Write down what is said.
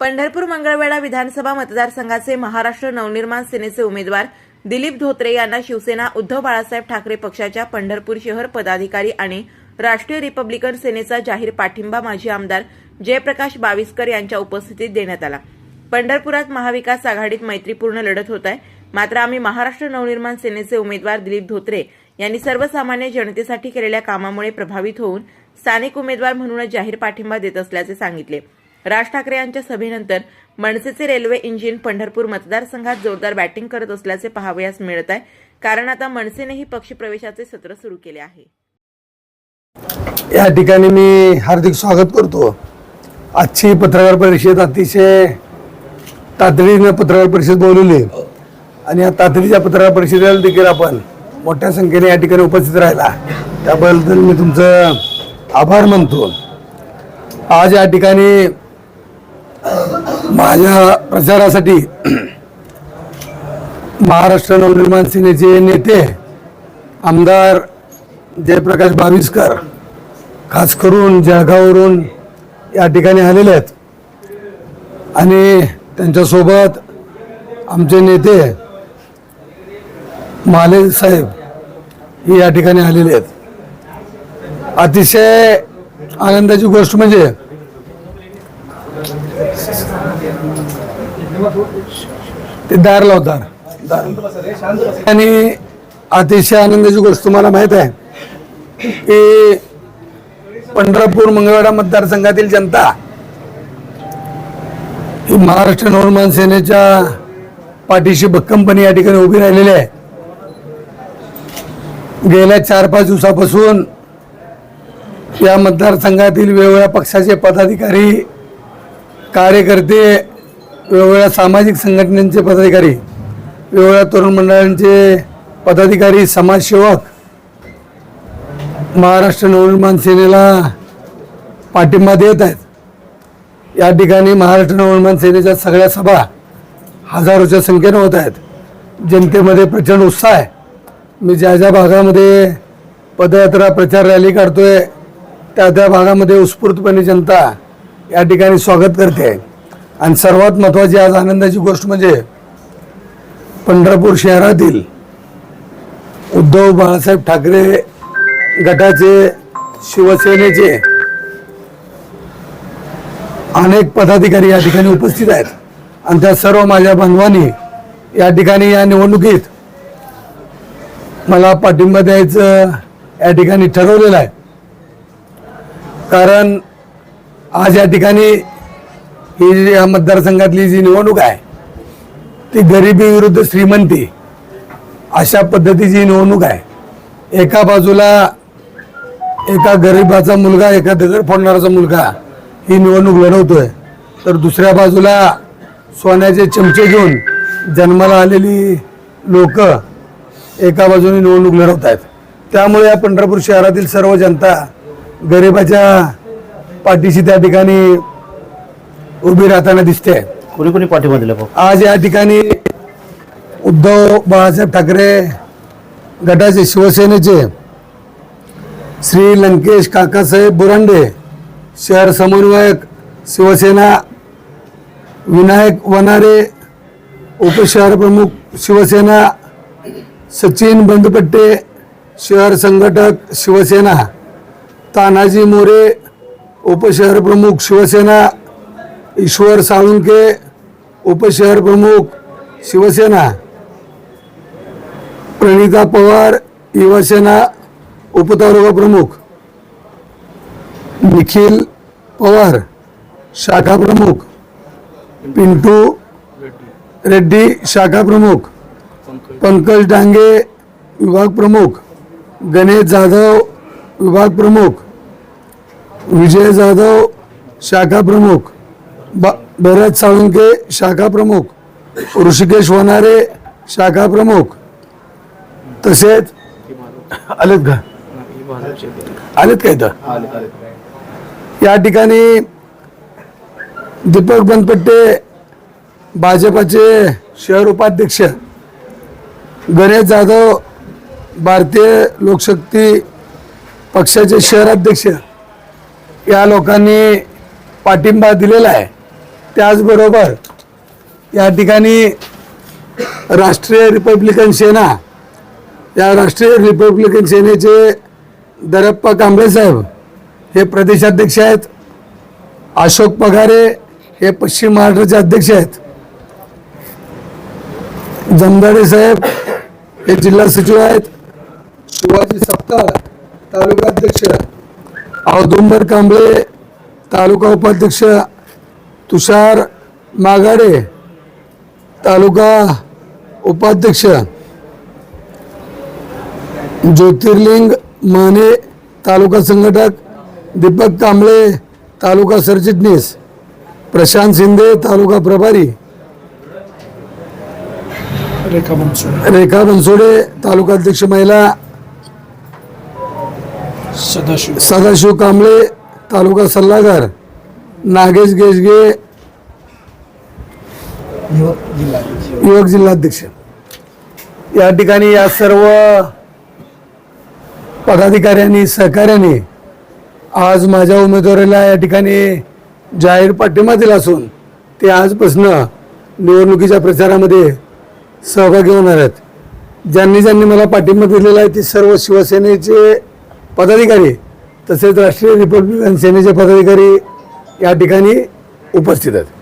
पंढरपूर मंगळवेढा विधानसभा मतदारसंघाचे महाराष्ट्र नवनिर्माण सेनेचे उमेदवार दिलीप धोत्रे यांना शिवसेना उद्धव बाळासाहेब ठाकरे पक्षाच्या पंढरपूर शहर पदाधिकारी आणि राष्ट्रीय रिपब्लिकन सेनेचा जाहीर पाठिंबा माजी आमदार जयप्रकाश बाविस्कर यांच्या उपस्थितीत देण्यात आला. पंढरपुरात महाविकास आघाडीत मैत्रीपूर्ण लढत होत आहे. मात्र आम्ही महाराष्ट्र नवनिर्माण सेनेचे उमेदवार दिलीप धोत्रे यांनी सर्वसामान्य जनतेसाठी केलेल्या कामामुळे प्रभावित होऊन स्थानिक उमेदवार म्हणूनच जाहीर पाठिंबा देत असल्याचे सांगितले. राज ठाकरे यांच्या सभेनंतर मनसेचे रेल्वे इंजिन पंढरपूर मतदारसंघात जोरदार बॅटिंग करत असल्याचे पाहावयास मिळत आहे. कारण आता मनसेनेही पक्षप्रवेशाचे सत्र सुरू केले आहे. या ठिकाणी मी हार्दिक स्वागत करतो. आजची पत्रकार परिषद अतिशय तातडीनं पत्रकार परिषद बोलवली. आणि या तातडीच्या पत्रकार परिषदेला देखील आपण मोठ्या संख्येने या ठिकाणी उपस्थित राहिला. त्याबद्दल मी तुमचं आभार मानतो. आज या ठिकाणी माझ्या प्रचारासाठी महाराष्ट्र नवनिर्माण सेनेचे नेते आमदार जयप्रकाश बावीसकर खास करून जळगाववरून या ठिकाणी आलेले आहेत. आणि त्यांच्यासोबत आमचे नेते माले साहेब हे या ठिकाणी आलेले आहेत. अतिशय आनंदाची गोष्ट म्हणजे ते दार लावतात दार आणि अतिशय आनंदाची गोष्ट तुम्हाला माहीत आहे. की पंढरपूर मंगळवाडा मतदारसंघातील जनता ही महाराष्ट्र नवनिर्माण सेनेच्या पाठीशी भक्कमपणे या ठिकाणी उभी राहिलेली आहे. गेल्या चार पाच दिवसापासून या मतदारसंघातील वेगवेगळ्या पक्षाचे पदाधिकारी कार्यकर्ते वेगवेगळ्या सामाजिक संघटनांचे पदाधिकारी वेगवेगळ्या तरुण मंडळांचे पदाधिकारी समाजसेवक महाराष्ट्र नवनिर्माण सेनेला पाठिंबा देत आहेत. या ठिकाणी महाराष्ट्र नवनिर्माण सेनेच्या सगळ्या सभा हजारोच्या संख्येनं होत आहेत. जनतेमध्ये प्रचंड उत्साह आहे. मी ज्या ज्या भागामध्ये पदयात्रा प्रचार रॅली काढतोय त्या त्या भागामध्ये उत्स्फूर्तपणे जनता या ठिकाणी स्वागत करते. आहे आणि सर्वात महत्त्वाची आज आनंदाची गोष्ट म्हणजे पंढरपूर शहरातील उद्धव बाळासाहेब ठाकरे गटाचे शिवसेनेचे अनेक पदाधिकारी या ठिकाणी उपस्थित आहेत. आणि त्या सर्व माझ्या बांधवांनी या ठिकाणी या निवडणुकीत मला पाठिंबा द्यायचं या ठिकाणी ठरवलेलं आहे. कारण आज या ठिकाणी ही जी या मतदारसंघातली जी निवडणूक आहे ती गरिबी विरुद्ध श्रीमंती अशा पद्धतीची निवडणूक आहे एका बाजूला एका गरिबाचा मुलगा एका दगड फोडणाराचा मुलगा ही निवडणूक लढवतोय तर दुसऱ्या बाजूला सोन्याचे चमचे घेऊन जन्माला आलेली लोक एका बाजूने निवडणूक लढवत आहेत त्यामुळे या पंढरपूर शहरातील सर्व जनता गरिबाच्या पाठीशी त्या ठिकाणी उभी राहताना दिसते. कोणी कोणी पाठिंबा दिला भाऊ? आज या ठिकाणी उद्धव बाळासाहेब ठाकरे गटाचे शिवसेनेचे श्री लंकेश काकासाहेब बुरांडे शहर समन्वयक शिवसेना विनायक वनारे उपशहर प्रमुख शिवसेना सचिन बंदपट्टे शहर संघटक शिवसेना तानाजी मोरे उपशहर प्रमुख शिवसेना ईश्वर साळुंके उपशहर प्रमुख शिवसेना प्रणिता पवार युवासेना उपतालुका प्रमुख निखिल पवार शाखा प्रमुख पिंटू रेड्डी शाखा प्रमुख पंकज डांगे विभाग प्रमुख गणेश जाधव विभाग प्रमुख विजय जाधव शाखा प्रमुख ब भरत साळुंके शाखा प्रमुख ऋषिकेश वनारे शाखा प्रमुख तसेच आलेत का आलेत का इथं या ठिकाणी दीपक बनपट्टे भाजपाचे शहर उपाध्यक्ष गणेश जाधव भारतीय लोकशक्ती पक्षाचे शहराध्यक्ष या लोकांनी पाठिंबा दिलेला आहे. त्याचबरोबर या ठिकाणी राष्ट्रीय रिपब्लिकन सेना या राष्ट्रीय रिपब्लिकन सेनेचे दरप्पा कांबळे साहेब हे प्रदेशाध्यक्ष आहेत. अशोक पगारे हे पश्चिम महाराष्ट्राचे अध्यक्ष आहेत. जमदाडे साहेब हे जिल्हा सचिव आहेत. शिवाजी सप्ताह तालुका अध्यक्ष. औदुंबर कांबळे तालुका उपाध्यक्ष. तुषार मागाडे तालुका उपाध्यक्ष ज्योतिर्लिंग माने तालुका संघटक दीपक कांबळे तालुका सरचिटणीस प्रशांत शिंदे तालुका प्रभारी रेखा बनसोडे. रेखा बनसोडे तालुका अध्यक्ष महिला सदाशिव. सदाशिव कांबळे तालुका सल्लागार नागेश गेजगे युवक जिल्हाध्यक्ष. या ठिकाणी या सर्व पदाधिकाऱ्यांनी सहकार्याने आज माझ्या उमेदवारीला या ठिकाणी जाहीर पाठिंबा दिला असून ते आजपासून निवडणुकीच्या प्रचारामध्ये सहभागी होणार आहेत. ज्यांनी ज्यांनी मला पाठिंबा दिलेला आहे ती सर्व शिवसेनेचे पदाधिकारी तसेच राष्ट्रीय रिपब्लिकन सेनेचे पदाधिकारी या ठिकाणी उपस्थित आहेत.